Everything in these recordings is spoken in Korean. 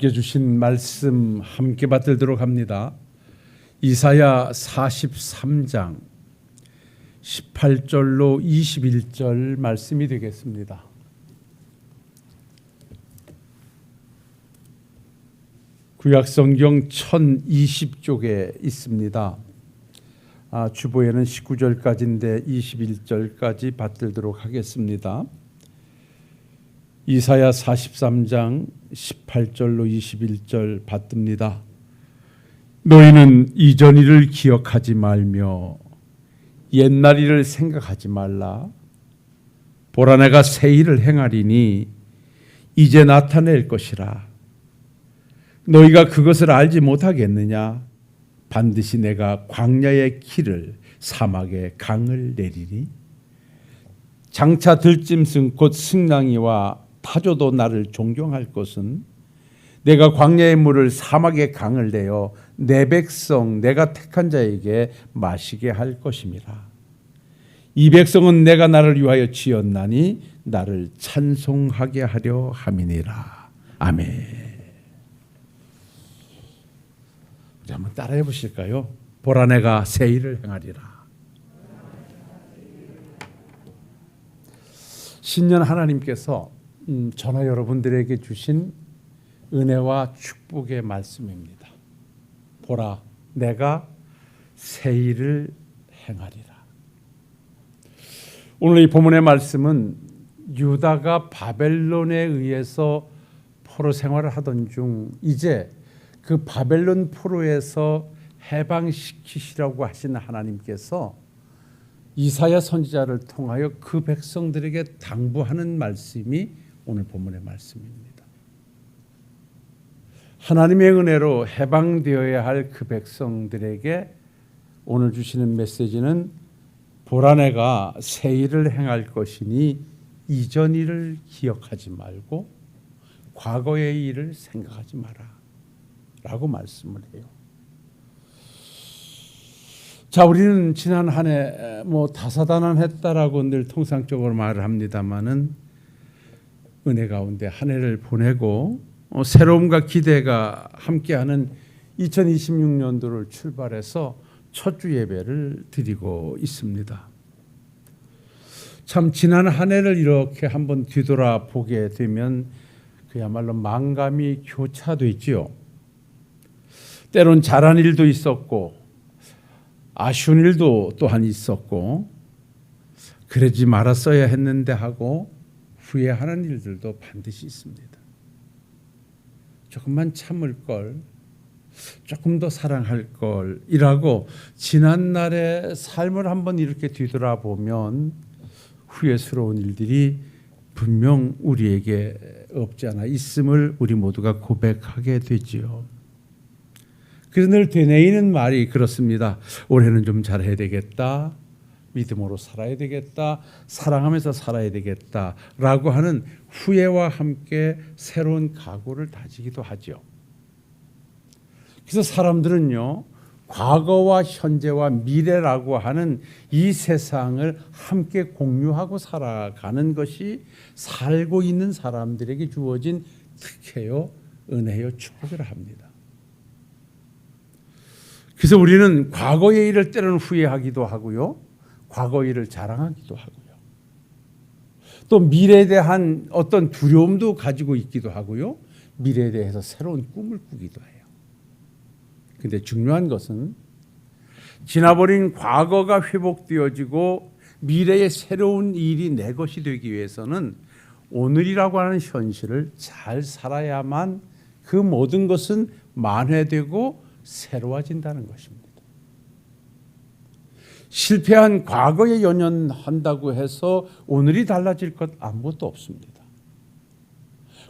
남겨주신 말씀 함께 받들도록 합니다. 이사야 43장 18절로 21절 말씀이 되겠습니다. 구약성경 1020쪽에 있습니다. 아, 주보에는 19절까지인데 21절까지 받들도록 하겠습니다. 이사야 43장 18절로 21절 받듭니다. 너희는 이전 일을 기억하지 말며 옛날 일을 생각하지 말라. 보라 내가 새 일을 행하리니 이제 나타낼 것이라. 너희가 그것을 알지 못하겠느냐? 반드시 내가 광야의 길을 사막의 강을 내리니 장차 들짐승 곧 승랑이와 타조도 나를 존경할 것은 내가 광야의 물을 사막의 강을 내어 내 백성 내가 택한 자에게 마시게 할 것임이라. 이 백성은 내가 나를 위하여 지었나니 나를 찬송하게 하려 함이니라. 아멘. 우리 한번 따라해 보실까요? 보라 내가 새 일을 행하리라. 신년 하나님께서 음, 전하 여러분들에게 주신 은혜와 축복의 말씀입니다. 보라, 내가 새 일을 행하리라. 오늘 이 본문의 말씀은 유다가 바벨론에 의해서 포로 생활을 하던 중 이제 그 바벨론 포로에서 해방시키시라고 하신 하나님께서 이사야 선지자를 통하여 그 백성들에게 당부하는 말씀이 오늘 본문의 말씀입니다. 하나님의 은혜로 해방되어야 할 그 백성들에게 오늘 주시는 메시지는 보라 내가 새 일을 행할 것이니 이전 일을 기억하지 말고 과거의 일을 생각하지 마라. 라고 말씀을 해요. 자, 우리는 지난 한 해 뭐 다사다난했다라고 늘 통상적으로 말을 합니다만은 은혜 가운데 한 해를 보내고 어, 새로움과 기대가 함께하는 2026년도를 출발해서 첫 주 예배를 드리고 있습니다. 참 지난 한 해를 이렇게 한번 뒤돌아 보게 되면 그야말로 망감이 교차되지요. 때론 잘한 일도 있었고 아쉬운 일도 또한 있었고 그러지 말았어야 했는데 하고 후회하는 일들도 반드시 있습니다. 조금만 참을 걸, 조금 더 사랑할 걸이라고 지난 날의 삶을 한번 이렇게 뒤돌아보면 후회스러운 일들이 분명 우리에게 없지 않아 있음을 우리 모두가 고백하게 되지요. 그래서 늘 되뇌이는 말이 그렇습니다. 올해는 좀 잘해야 되겠다. 믿음으로 살아야 되겠다. 사랑하면서 살아야 되겠다. 라고 하는 후회와 함께 새로운 각오를 다지기도 하죠. 그래서 사람들은요, 과거와 현재와 미래라고 하는 이 세상을 함께 공유하고 살아가는 것이 살고 있는 사람들에게 주어진 특혜요, 은혜요, 축복이라 합니다. 그래서 우리는 과거의 일을 때로는 후회하기도 하고요. 과거 일을 자랑하기도 하고요. 또 미래에 대한 어떤 두려움도 가지고 있기도 하고요. 미래에 대해서 새로운 꿈을 꾸기도 해요. 근데 중요한 것은 지나버린 과거가 회복되어지고 미래의 새로운 일이 내 것이 되기 위해서는 오늘이라고 하는 현실을 잘 살아야만 그 모든 것은 만회되고 새로워진다는 것입니다. 실패한 과거에 연연한다고 해서 오늘이 달라질 것 아무것도 없습니다.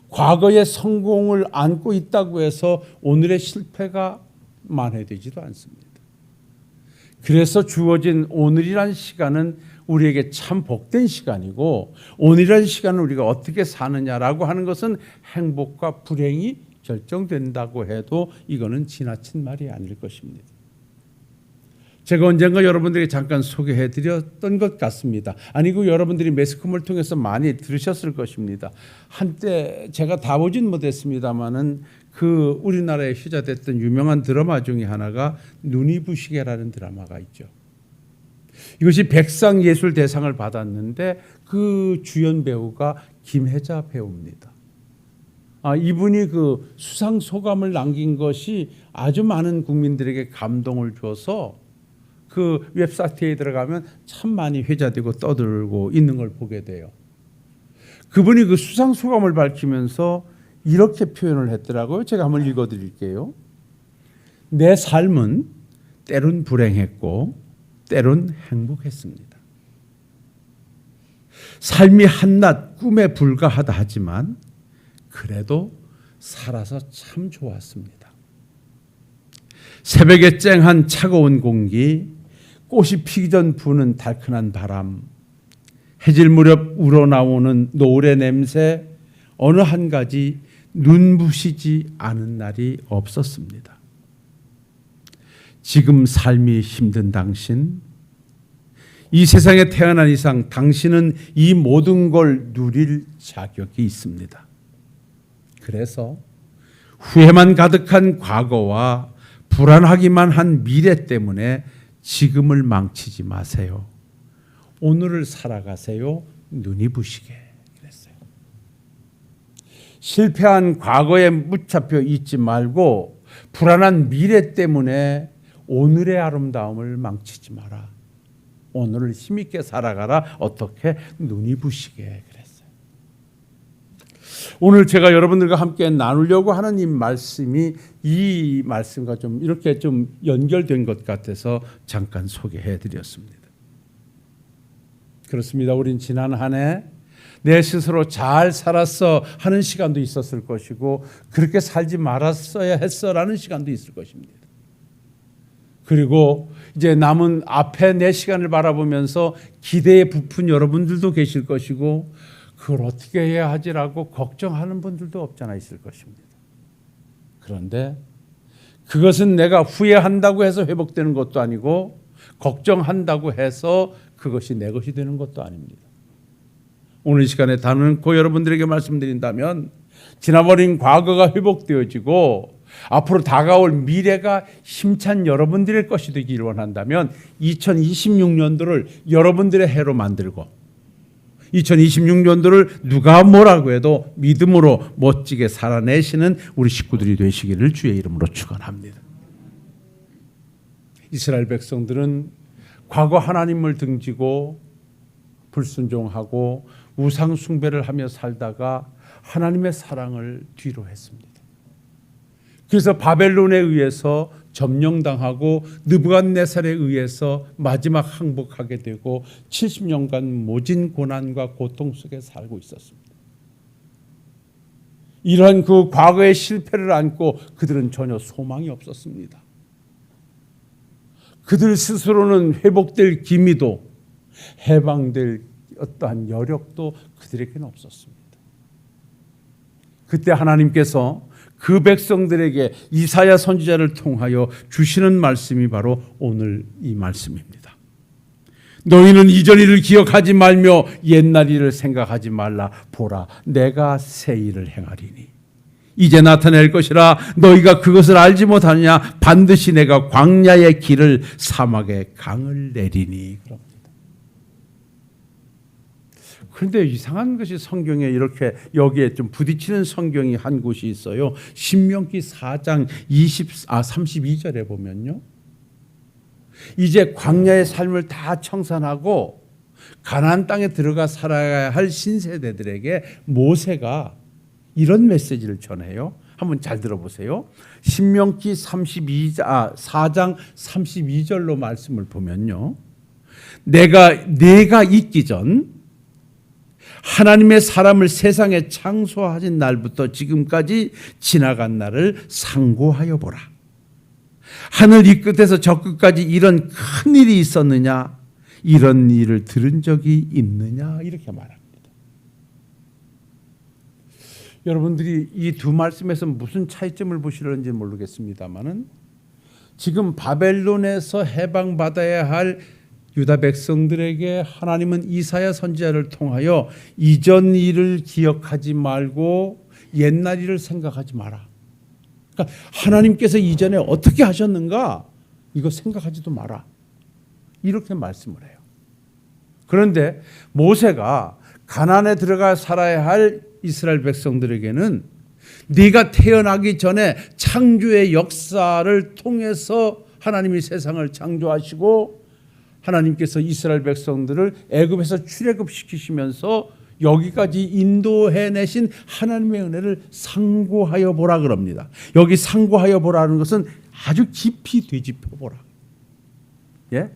과거의 성공을 안고 있다고 해서 오늘의 실패가 만회되지도 않습니다. 그래서 주어진 오늘이란 시간은 우리에게 참 복된 시간이고 오늘이란 시간을 우리가 어떻게 사느냐라고 하는 것은 행복과 불행이 결정된다고 해도 이거는 지나친 말이 아닐 것입니다. 제가 언젠가 여러분들에게 잠깐 소개해 드렸던 것 같습니다. 아니고 여러분들이 매스컴을 통해서 많이 들으셨을 것입니다. 한때 제가 다 보진 못했습니다만은 그 우리나라에 휴자됐던 유명한 드라마 중에 하나가 눈이 부시게라는 드라마가 있죠. 이것이 백상 예술 대상을 받았는데 그 주연 배우가 김혜자 배우입니다. 아, 이분이 그 수상 소감을 남긴 것이 아주 많은 국민들에게 감동을 줘서 그 웹사이트에 들어가면 참 많이 회자되고 떠들고 있는 걸 보게 돼요. 그분이 그 수상 소감을 밝히면서 이렇게 표현을 했더라고요. 제가 한번 읽어 드릴게요. 내 삶은 때론 불행했고 때론 행복했습니다. 삶이 한낱 꿈에 불과하다 하지만 그래도 살아서 참 좋았습니다. 새벽에 쨍한 차가운 공기, 꽃이 피기 전 부는 달큰한 바람, 해질 무렵 우러나오는 노래 냄새, 어느 한 가지 눈부시지 않은 날이 없었습니다. 지금 삶이 힘든 당신, 이 세상에 태어난 이상 당신은 이 모든 걸 누릴 자격이 있습니다. 그래서 후회만 가득한 과거와 불안하기만 한 미래 때문에 지금을 망치지 마세요. 오늘을 살아가세요. 눈이 부시게 그랬어요. 실패한 과거에 붙잡혀 있지 말고 불안한 미래 때문에 오늘의 아름다움을 망치지 마라. 오늘을 힘있게 살아가라. 어떻게 눈이 부시게. 오늘 제가 여러분들과 함께 나누려고 하는 이 말씀이 이 말씀과 좀 이렇게 좀 연결된 것 같아서 잠깐 소개해 드렸습니다. 그렇습니다. 우린 지난 한 해 내 스스로 잘 살았어 하는 시간도 있었을 것이고 그렇게 살지 말았어야 했어라는 시간도 있을 것입니다. 그리고 이제 남은 앞에 내 시간을 바라보면서 기대에 부푼 여러분들도 계실 것이고 그걸 어떻게 해야 하지라고 걱정하는 분들도 없잖아 있을 것입니다. 그런데 그것은 내가 후회한다고 해서 회복되는 것도 아니고 걱정한다고 해서 그것이 내 것이 되는 것도 아닙니다. 오늘 시간에 단언코 여러분들에게 말씀드린다면 지나버린 과거가 회복되어지고 앞으로 다가올 미래가 힘찬 여러분들의 것이 되기를 원한다면 2026년도를 여러분들의 해로 만들고 2026년도를 누가 뭐라고 해도 믿음으로 멋지게 살아내시는 우리 식구들이 되시기를 주의 이름으로 축원합니다. 이스라엘 백성들은 과거 하나님을 등지고 불순종하고 우상 숭배를 하며 살다가 하나님의 사랑을 뒤로 했습니다. 그래서 바벨론에 의해서 점령당하고 느부갓네살에 의해서 마지막 항복하게 되고 70년간 모진 고난과 고통 속에 살고 있었습니다. 이러한 그 과거의 실패를 안고 그들은 전혀 소망이 없었습니다. 그들 스스로는 회복될 기미도 해방될 어떠한 여력도 그들에게는 없었습니다. 그때 하나님께서 그 백성들에게 이사야 선지자를 통하여 주시는 말씀이 바로 오늘 이 말씀입니다. 너희는 이전 일을 기억하지 말며 옛날 일을 생각하지 말라. 보라, 내가 새 일을 행하리니. 이제 나타낼 것이라 너희가 그것을 알지 못하느냐 반드시 내가 광야의 길을 사막의 강을 내리니 그럽니다. 그런데 이상한 것이 성경에 이렇게 여기에 좀 부딪히는 성경이 한 곳이 있어요. 신명기 4장 20, 아 32절에 보면요. 이제 광야의 삶을 다 청산하고 가나안 땅에 들어가 살아야 할 신세대들에게 모세가 이런 메시지를 전해요. 한번 잘 들어보세요. 신명기 32장 아, 4장 32절로 말씀을 보면요. 내가 내가 있기 전 하나님의 사람을 세상에 창소하신 날부터 지금까지 지나간 날을 상고하여 보라. 하늘 이 끝에서 저 끝까지 이런 큰 일이 있었느냐? 이런 일을 들은 적이 있느냐? 이렇게 말합니다. 여러분들이 이 두 말씀에서 무슨 차이점을 보시는지 모르겠습니다만은 지금 바벨론에서 해방받아야 할 유다 백성들에게 하나님은 이사야 선지자를 통하여 이전 일을 기억하지 말고 옛날 일을 생각하지 마라. 그러니까 하나님께서 이전에 어떻게 하셨는가 이거 생각하지도 마라. 이렇게 말씀을 해요. 그런데 모세가 가난에 들어가 살아야 할 이스라엘 백성들에게는 네가 태어나기 전에 창조의 역사를 통해서 하나님이 세상을 창조하시고 하나님께서 이스라엘 백성들을 애굽에서 출애굽시키시면서 여기까지 인도해 내신 하나님의 은혜를 상고하여 보라 그럽니다. 여기 상고하여 보라는 것은 아주 깊이 되짚어 보라. 예?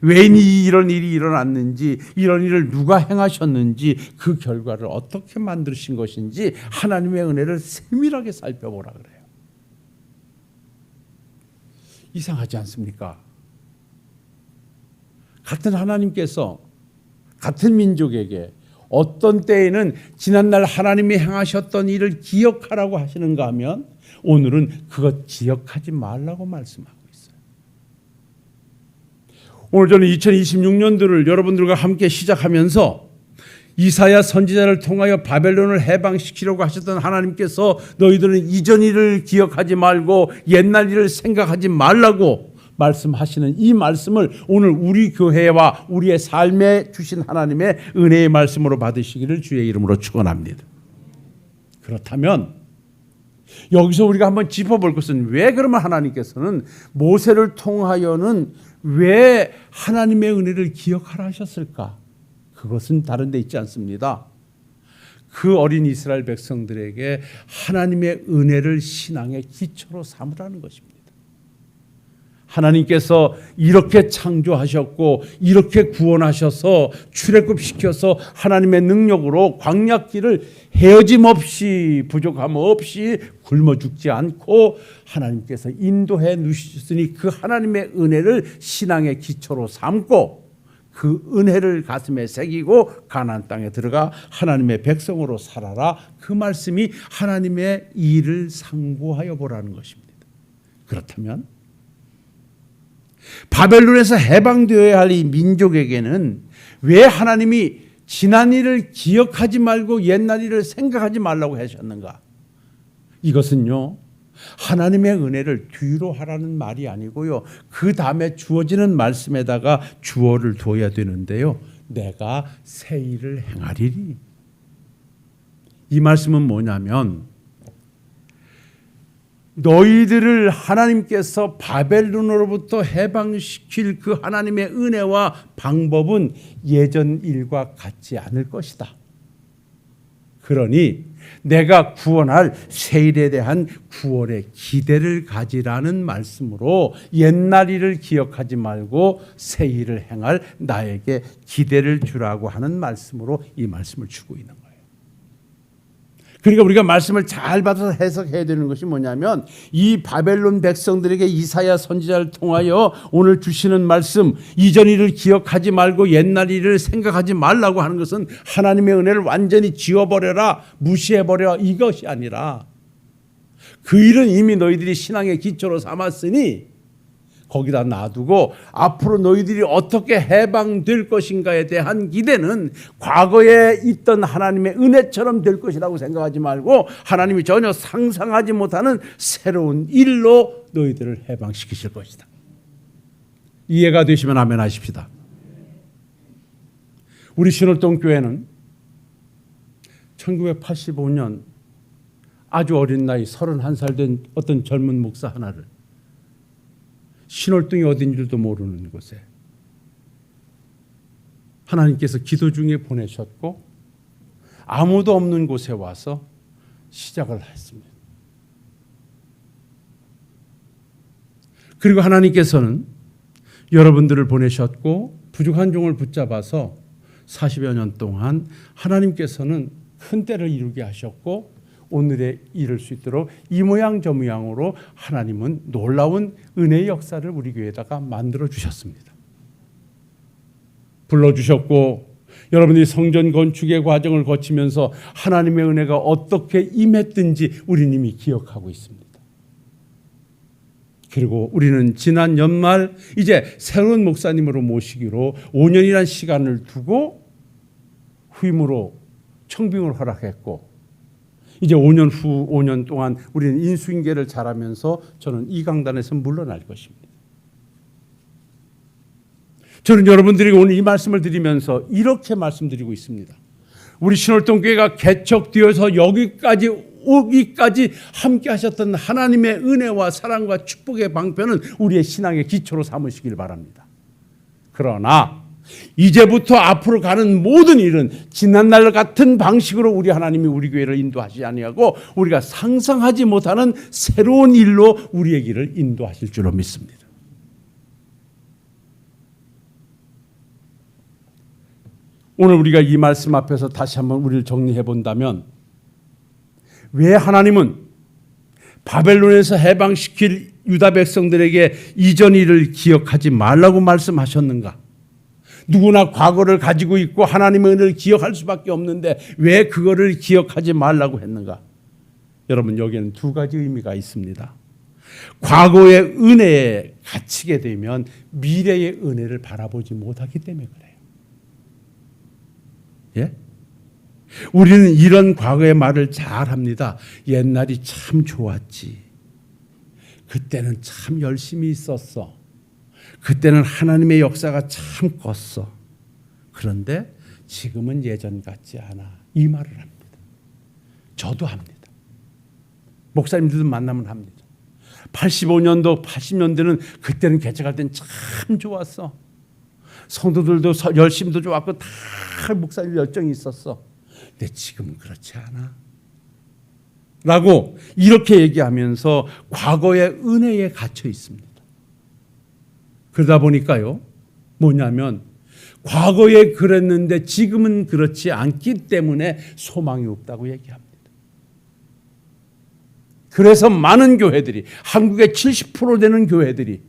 왜 이런 일이 일어났는지, 이런 일을 누가 행하셨는지, 그 결과를 어떻게 만드신 것인지 하나님의 은혜를 세밀하게 살펴보라 그래요. 이상하지 않습니까? 같은 하나님께서 같은 민족에게 어떤 때에는 지난날 하나님이 행하셨던 일을 기억하라고 하시는가 하면 오늘은 그것 기억하지 말라고 말씀하고 있어요. 오늘 저는 2026년도를 여러분들과 함께 시작하면서 이사야 선지자를 통하여 바벨론을 해방시키려고 하셨던 하나님께서 너희들은 이전 일을 기억하지 말고 옛날 일을 생각하지 말라고 말씀하시는 이 말씀을 오늘 우리 교회와 우리의 삶에 주신 하나님의 은혜의 말씀으로 받으시기를 주의 이름으로 축원합니다. 그렇다면 여기서 우리가 한번 짚어볼 것은 왜 그러면 하나님께서는 모세를 통하여는 왜 하나님의 은혜를 기억하라 하셨을까? 그것은 다른 데 있지 않습니다. 그 어린 이스라엘 백성들에게 하나님의 은혜를 신앙의 기초로 삼으라는 것입니다. 하나님께서 이렇게 창조하셨고 이렇게 구원하셔서 출애굽 시켜서 하나님의 능력으로 광약길을 헤어짐 없이 부족함 없이 굶어 죽지 않고 하나님께서 인도해 누셨으니 그 하나님의 은혜를 신앙의 기초로 삼고 그 은혜를 가슴에 새기고 가나안 땅에 들어가 하나님의 백성으로 살아라 그 말씀이 하나님의 일을 상고하여 보라는 것입니다. 그렇다면 바벨론에서 해방되어야 할 이 민족에게는 왜 하나님이 지난 일을 기억하지 말고 옛날 일을 생각하지 말라고 하셨는가? 이것은요. 하나님의 은혜를 뒤로 하라는 말이 아니고요. 그 다음에 주어지는 말씀에다가 주어를 둬야 되는데요. 내가 새 일을 행하리리. 이 말씀은 뭐냐면 너희들을 하나님께서 바벨론으로부터 해방시킬 그 하나님의 은혜와 방법은 예전 일과 같지 않을 것이다. 그러니 내가 구원할 새 일에 대한 구원의 기대를 가지라는 말씀으로 옛날 일을 기억하지 말고 새 일을 행할 나에게 기대를 주라고 하는 말씀으로 이 말씀을 주고 있는 거예요. 그러니까 우리가 말씀을 잘 받아서 해석해야 되는 것이 뭐냐면 이 바벨론 백성들에게 이사야 선지자를 통하여 오늘 주시는 말씀 이전 일을 기억하지 말고 옛날 일을 생각하지 말라고 하는 것은 하나님의 은혜를 완전히 지워버려라 무시해버려 이것이 아니라 그 일은 이미 너희들이 신앙의 기초로 삼았으니 거기다 놔두고 앞으로 너희들이 어떻게 해방될 것인가에 대한 기대는 과거에 있던 하나님의 은혜처럼 될 것이라고 생각하지 말고 하나님이 전혀 상상하지 못하는 새로운 일로 너희들을 해방시키실 것이다. 이해가 되시면 아멘 하십시다. 우리 신월동 교회는 1985년 아주 어린 나이 31살 된 어떤 젊은 목사 하나를 신월등이 어딘지도 모르는 곳에 하나님께서 기도 중에 보내셨고 아무도 없는 곳에 와서 시작을 했습니다. 그리고 하나님께서는 여러분들을 보내셨고 부족한 종을 붙잡아서 40여 년 동안 하나님께서는 큰 때를 이루게 하셨고 오늘에 이를 수 있도록 이 모양 저 모양으로 하나님은 놀라운 은혜의 역사를 우리 교회에다가 만들어 주셨습니다. 불러 주셨고 여러분들이 성전 건축의 과정을 거치면서 하나님의 은혜가 어떻게 임했든지 우리 님이 기억하고 있습니다. 그리고 우리는 지난 연말 이제 새로운 목사님으로 모시기로 5년이란 시간을 두고 후임으로 청빙을 허락했고 이제 5년 후 5년 동안 우리는 인수인계를 잘하면서 저는 이 강단에서 물러날 것입니다. 저는 여러분들에게 오늘 이 말씀을 드리면서 이렇게 말씀드리고 있습니다. 우리 신월동 교회가 개척되어서 여기까지 오기까지 함께 하셨던 하나님의 은혜와 사랑과 축복의 방편은 우리의 신앙의 기초로 삼으시길 바랍니다. 그러나 이제부터 앞으로 가는 모든 일은 지난날 같은 방식으로 우리 하나님이 우리 교회를 인도하지 아니하고 우리가 상상하지 못하는 새로운 일로 우리의 길을 인도하실 줄로 믿습니다. 오늘 우리가 이 말씀 앞에서 다시 한번 우리를 정리해 본다면 왜 하나님은 바벨론에서 해방시킬 유다 백성들에게 이전 일을 기억하지 말라고 말씀하셨는가? 누구나 과거를 가지고 있고 하나님의 은혜를 기억할 수밖에 없는데 왜 그거를 기억하지 말라고 했는가? 여러분 여기에는 두 가지 의미가 있습니다. 과거의 은혜에 갇히게 되면 미래의 은혜를 바라보지 못하기 때문에 그래요. 예? 우리는 이런 과거의 말을 잘 합니다. 옛날이 참 좋았지. 그때는 참 열심히 있었어. 그때는 하나님의 역사가 참 컸어. 그런데 지금은 예전 같지 않아. 이 말을 합니다. 저도 합니다. 목사님들도 만나면 합니다. 85년도, 80년대는 그때는 개척할 땐 참 좋았어. 성도들도 서- 열심도 좋았고 다 목사님 열정이 있었어. 근데 지금은 그렇지 않아. 라고 이렇게 얘기하면서 과거의 은혜에 갇혀 있습니다. 그러다 보니까요. 뭐냐면 과거에 그랬는데 지금은 그렇지 않기 때문에 소망이 없다고 얘기합니다. 그래서 많은 교회들이 한국의 70% 되는 교회들이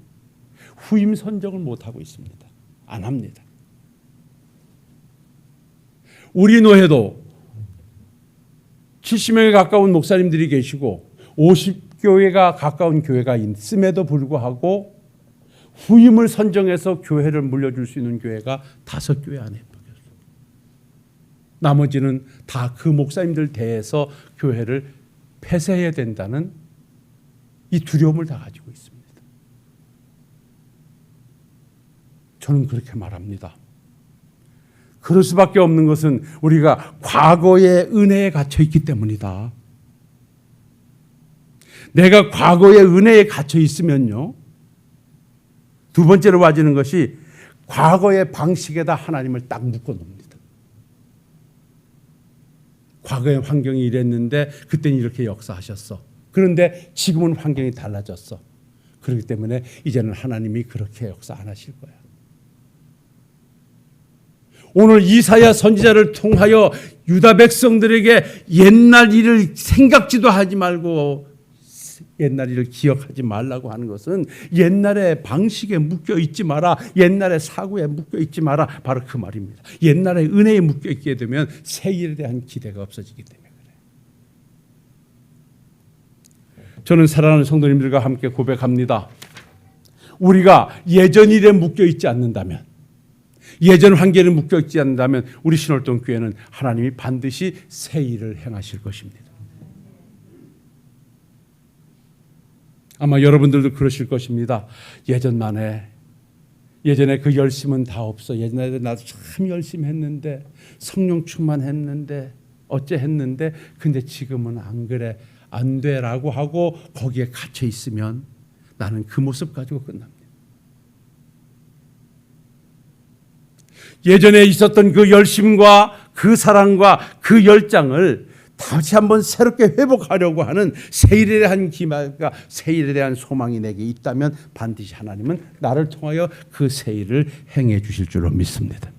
후임 선정을 못 하고 있습니다. 안 합니다. 우리 노회도 70명에 가까운 목사님들이 계시고 50교회가 가까운 교회가 있음에도 불구하고 후임을 선정해서 교회를 물려줄 수 있는 교회가 다섯 교회 안에. 나머지는 다 그 목사님들 대해서 교회를 폐쇄해야 된다는 이 두려움을 다 가지고 있습니다. 저는 그렇게 말합니다. 그럴 수밖에 없는 것은 우리가 과거의 은혜에 갇혀 있기 때문이다. 내가 과거의 은혜에 갇혀 있으면요. 두 번째로 와지는 것이 과거의 방식에다 하나님을 딱 묶어 놓습니다. 과거의 환경이 이랬는데 그때는 이렇게 역사하셨어. 그런데 지금은 환경이 달라졌어. 그렇기 때문에 이제는 하나님이 그렇게 역사 안 하실 거야. 오늘 이사야 선지자를 통하여 유다 백성들에게 옛날 일을 생각지도 하지 말고 옛날 일을 기억하지 말라고 하는 것은 옛날의 방식에 묶여 있지 마라. 옛날의 사고에 묶여 있지 마라. 바로 그 말입니다. 옛날의 은혜에 묶여 있게 되면 새 일에 대한 기대가 없어지기 때문에 그래요. 저는 사랑하는 성도님들과 함께 고백합니다. 우리가 예전 일에 묶여 있지 않는다면 예전 환경에 묶여 있지 않는다면 우리 신월동 교회는 하나님이 반드시 새 일을 행하실 것입니다. 아마 여러분들도 그러실 것입니다. 예전만에 예전에 그 열심은 다 없어. 예전에 나도 참 열심히 했는데 성령 충만했는데 어째 했는데 근데 지금은 안 그래 안 돼라고 하고 거기에 갇혀 있으면 나는 그 모습 가지고 끝납니다. 예전에 있었던 그 열심과 그 사랑과 그 열장을 다시 한번 새롭게 회복하려고 하는 세일에 대한 기마가 세일에 대한 소망이 내게 있다면 반드시 하나님은 나를 통하여 그 세일을 행해 주실 줄로 믿습니다.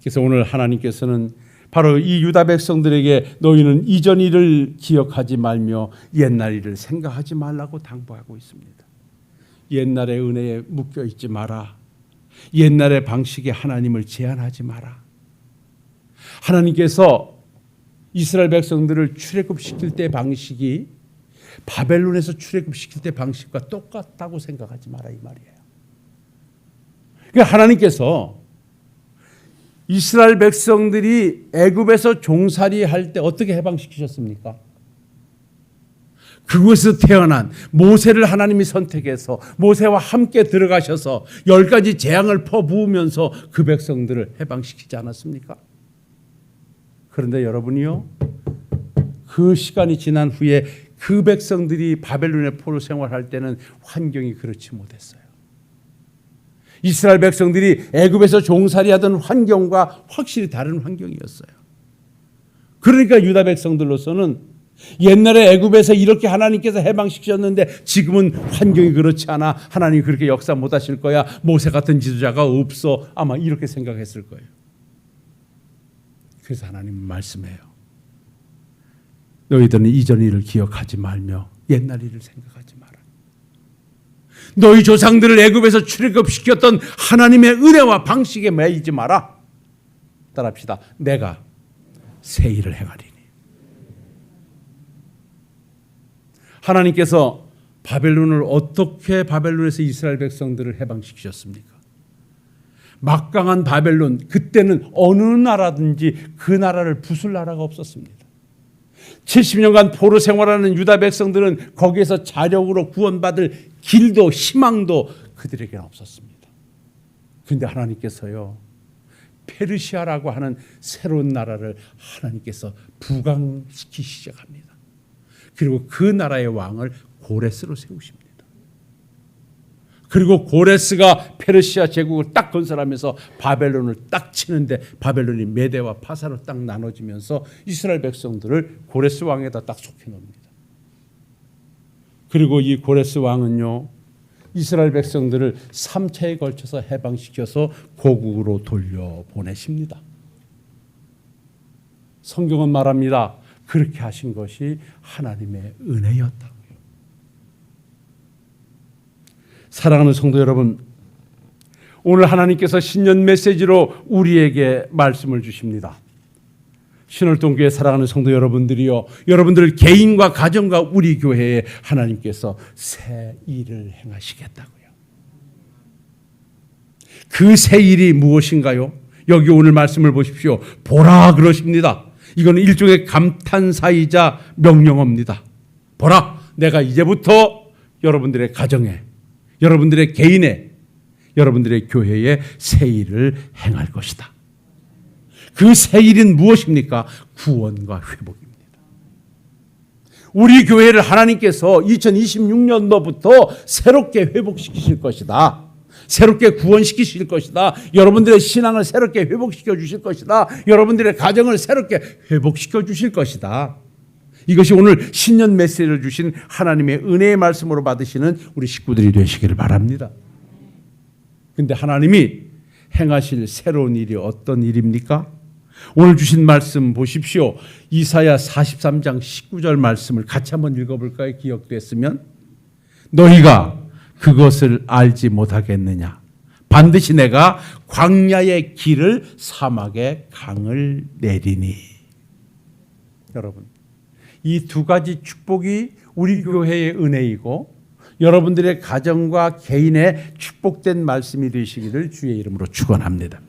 그래서 오늘 하나님께서는 바로 이 유다 백성들에게 너희는 이전 일을 기억하지 말며 옛날 일을 생각하지 말라고 당부하고 있습니다. 옛날의 은혜에 묶여 있지 마라. 옛날의 방식에 하나님을 제한하지 마라. 하나님께서 이스라엘 백성들을 출애굽 시킬 때 방식이 바벨론에서 출애굽 시킬 때 방식과 똑같다고 생각하지 마라 이 말이에요. 그러니까 하나님께서 이스라엘 백성들이 애굽에서 종살이 할 때 어떻게 해방시키셨습니까? 그곳에서 태어난 모세를 하나님이 선택해서 모세와 함께 들어가셔서 열 가지 재앙을 퍼부으면서 그 백성들을 해방시키지 않았습니까? 그런데 여러분이요, 그 시간이 지난 후에 그 백성들이 바벨론의 포로 생활할 때는 환경이 그렇지 못했어요. 이스라엘 백성들이 애굽에서 종살이하던 환경과 확실히 다른 환경이었어요. 그러니까 유다 백성들로서는 옛날에 애굽에서 이렇게 하나님께서 해방시키셨는데 지금은 환경이 그렇지 않아 하나님 그렇게 역사 못 하실 거야 모세 같은 지도자가 없어 아마 이렇게 생각했을 거예요. 그래서 하나님 말씀해요. 너희들은 이전 일을 기억하지 말며 옛날 일을 생각하지 마라. 너희 조상들을 애굽에서 출애굽시켰던 하나님의 은혜와 방식에 매이지 마라. 따라합시다. 내가 새 일을 행하리니. 하나님께서 바벨론을 어떻게 바벨론에서 이스라엘 백성들을 해방시키셨습니까? 막강한 바벨론 그때는 어느 나라든지 그 나라를 부술 나라가 없었습니다. 70년간 포로 생활하는 유다 백성들은 거기에서 자력으로 구원받을 길도 희망도 그들에게는 없었습니다. 그런데 하나님께서요 페르시아라고 하는 새로운 나라를 하나님께서 부강시키기 시작합니다. 그리고 그 나라의 왕을 고레스로 세우십니다. 그리고 고레스가 페르시아 제국을 딱 건설하면서 바벨론을 딱 치는데 바벨론이 메대와 파사로 딱 나눠지면서 이스라엘 백성들을 고레스 왕에다 딱 속해 놓습니다. 그리고 이 고레스 왕은요 이스라엘 백성들을 3차에 걸쳐서 해방시켜서 고국으로 돌려 보내십니다. 성경은 말합니다. 그렇게 하신 것이 하나님의 은혜였다고요. 사랑하는 성도 여러분, 오늘 하나님께서 신년 메시지로 우리에게 말씀을 주십니다. 신월동교회 사랑하는 성도 여러분들이요, 여러분들 개인과 가정과 우리 교회에 하나님께서 새 일을 행하시겠다고요. 그 새 일이 무엇인가요? 여기 오늘 말씀을 보십시오. 보라 그러십니다. 이거는 일종의 감탄사이자 명령어입니다. 보라, 내가 이제부터 여러분들의 가정에, 여러분들의 개인에, 여러분들의 교회에 새 일을 행할 것이다. 그새 일은 무엇입니까? 구원과 회복입니다. 우리 교회를 하나님께서 2026년도부터 새롭게 회복시키실 것이다. 새롭게 구원시키실 것이다. 여러분들의 신앙을 새롭게 회복시켜 주실 것이다. 여러분들의 가정을 새롭게 회복시켜 주실 것이다. 이것이 오늘 신년 메시지를 주신 하나님의 은혜의 말씀으로 받으시는 우리 식구들이 되시기를 바랍니다. 근데 하나님이 행하실 새로운 일이 어떤 일입니까? 오늘 주신 말씀 보십시오. 이사야 43장 19절 말씀을 같이 한번 읽어볼까요? 기억됐으면 너희가 그것을 알지 못하겠느냐? 반드시 내가 광야의 길을 사막의 강을 내리니. 여러분, 이 두 가지 축복이 우리 교회의 은혜이고 여러분들의 가정과 개인의 축복된 말씀이 되시기를 주의 이름으로 축원합니다.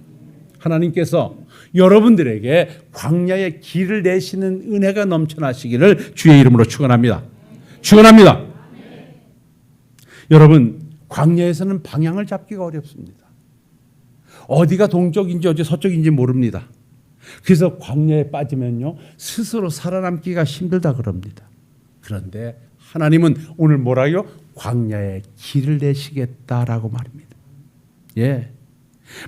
하나님께서 여러분들에게 광야의 길을 내시는 은혜가 넘쳐나시기를 주의 이름으로 축원합니다. 축원합니다. 여러분 광야에서는 방향을 잡기가 어렵습니다. 어디가 동쪽인지 어디 서쪽인지 모릅니다. 그래서 광야에 빠지면요 스스로 살아남기가 힘들다 그럽니다. 그런데 하나님은 오늘 뭐라요? 광야에 길을 내시겠다라고 말입니다. 예.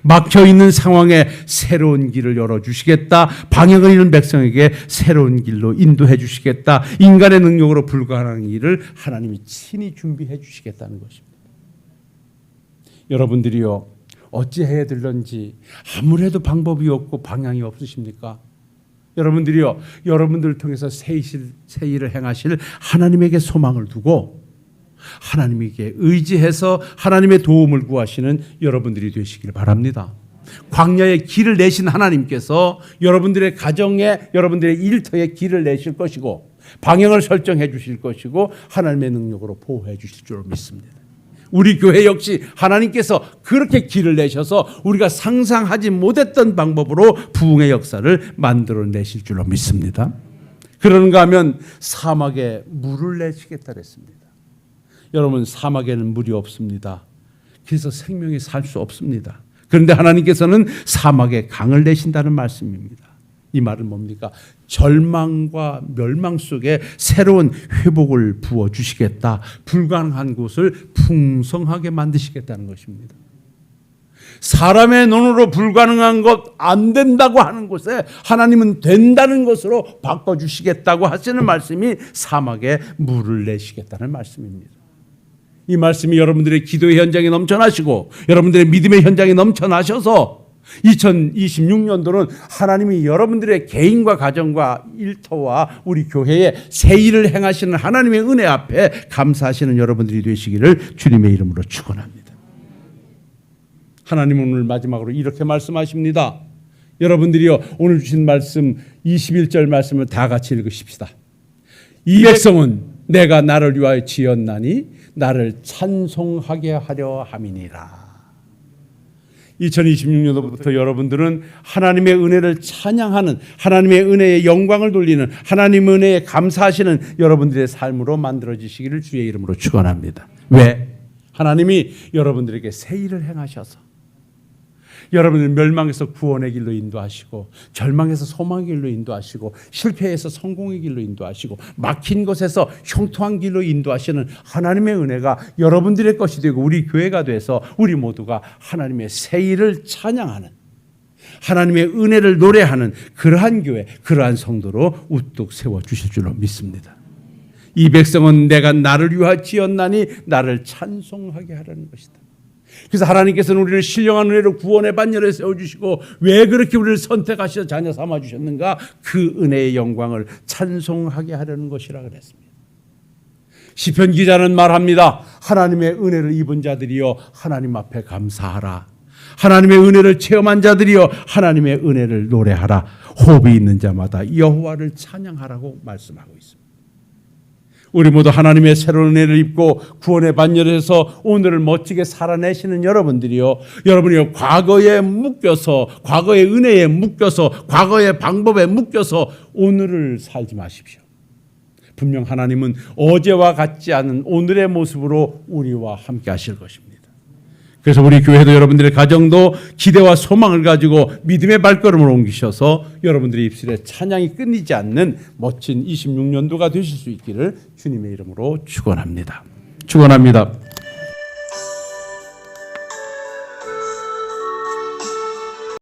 막혀 있는 상황에 새로운 길을 열어 주시겠다. 방향을 잃은 백성에게 새로운 길로 인도해 주시겠다. 인간의 능력으로 불가능한 일을 하나님이 친히 준비해 주시겠다는 것입니다. 여러분들이요. 어찌 해야 될런지 아무래도 방법이 없고 방향이 없으십니까? 여러분들이요. 여러분들을 통해서 새 일을 행하실 하나님에게 소망을 두고 하나님에게 의지해서 하나님의 도움을 구하시는 여러분들이 되시길 바랍니다. 광야의 길을 내신 하나님께서 여러분들의 가정에 여러분들의 일터에 길을 내실 것이고 방향을 설정해 주실 것이고 하나님의 능력으로 보호해 주실 줄 믿습니다. 우리 교회 역시 하나님께서 그렇게 길을 내셔서 우리가 상상하지 못했던 방법으로 부흥의 역사를 만들어 내실 줄로 믿습니다. 그런가 하면 사막에 물을 내시겠다 그랬습니다. 여러분 사막에는 물이 없습니다. 그래서 생명이 살 수 없습니다. 그런데 하나님께서는 사막에 강을 내신다는 말씀입니다. 이 말은 뭡니까? 절망과 멸망 속에 새로운 회복을 부어 주시겠다. 불가능한 곳을 풍성하게 만드시겠다는 것입니다. 사람의 눈으로 불가능한 것 안 된다고 하는 곳에 하나님은 된다는 것으로 바꿔 주시겠다고 하시는 말씀이 사막에 물을 내시겠다는 말씀입니다. 이 말씀이 여러분들의 기도의 현장에 넘쳐나시고 여러분들의 믿음의 현장에 넘쳐나셔서 2026년도는 하나님이 여러분들의 개인과 가정과 일터와 우리 교회에 새 일을 행하시는 하나님의 은혜 앞에 감사하시는 여러분들이 되시기를 주님의 이름으로 축원합니다. 하나님 오늘 마지막으로 이렇게 말씀하십니다. 여러분들이요 오늘 주신 말씀 21절 말씀을 다 같이 읽으십시다. 이 백성은 내가 나를 위하여 지었나니 나를 찬송하게 하려 함이니라. 2026년도부터 여러분들은 하나님의 은혜를 찬양하는 하나님의 은혜의 영광을 돌리는 하나님의 은혜에 감사하시는 여러분들의 삶으로 만들어지시기를 주의 이름으로 축원합니다. 왜? 하나님이 여러분들에게 새 일을 행하셔서 여러분을 멸망에서 구원의 길로 인도하시고 절망에서 소망의 길로 인도하시고 실패에서 성공의 길로 인도하시고 막힌 곳에서 형통한 길로 인도하시는 하나님의 은혜가 여러분들의 것이 되고 우리 교회가 돼서 우리 모두가 하나님의 새 일을 찬양하는 하나님의 은혜를 노래하는 그러한 교회, 그러한 성도로 우뚝 세워 주실 줄로 믿습니다. 이 백성은 내가 나를 위하여 지었나니 나를 찬송하게 하라는 것이다. 그래서 하나님께서는 우리를 신령한 은혜로 구원의 반열에 세워주시고 왜 그렇게 우리를 선택하셔 자녀 삼아주셨는가 그 은혜의 영광을 찬송하게 하려는 것이라 그랬습니다. 시편 기자는 말합니다. 하나님의 은혜를 입은 자들이여 하나님 앞에 감사하라. 하나님의 은혜를 체험한 자들이여 하나님의 은혜를 노래하라. 호흡이 있는 자마다 여호와를 찬양하라고 말씀하고 있습니다. 우리 모두 하나님의 새로운 은혜를 입고 구원의 반열에서 오늘을 멋지게 살아내시는 여러분들이요. 여러분이요. 과거에 묶여서, 과거의 은혜에 묶여서, 과거의 방법에 묶여서 오늘을 살지 마십시오. 분명 하나님은 어제와 같지 않은 오늘의 모습으로 우리와 함께 하실 것입니다. 그래서 우리 교회도 여러분들의 가정도 기대와 소망을 가지고 믿음의 발걸음을 옮기셔서 여러분들의 입술에 찬양이 끊이지 않는 멋진 26년도가 되실 수 있기를 주님의 이름으로 축원합니다. 축원합니다.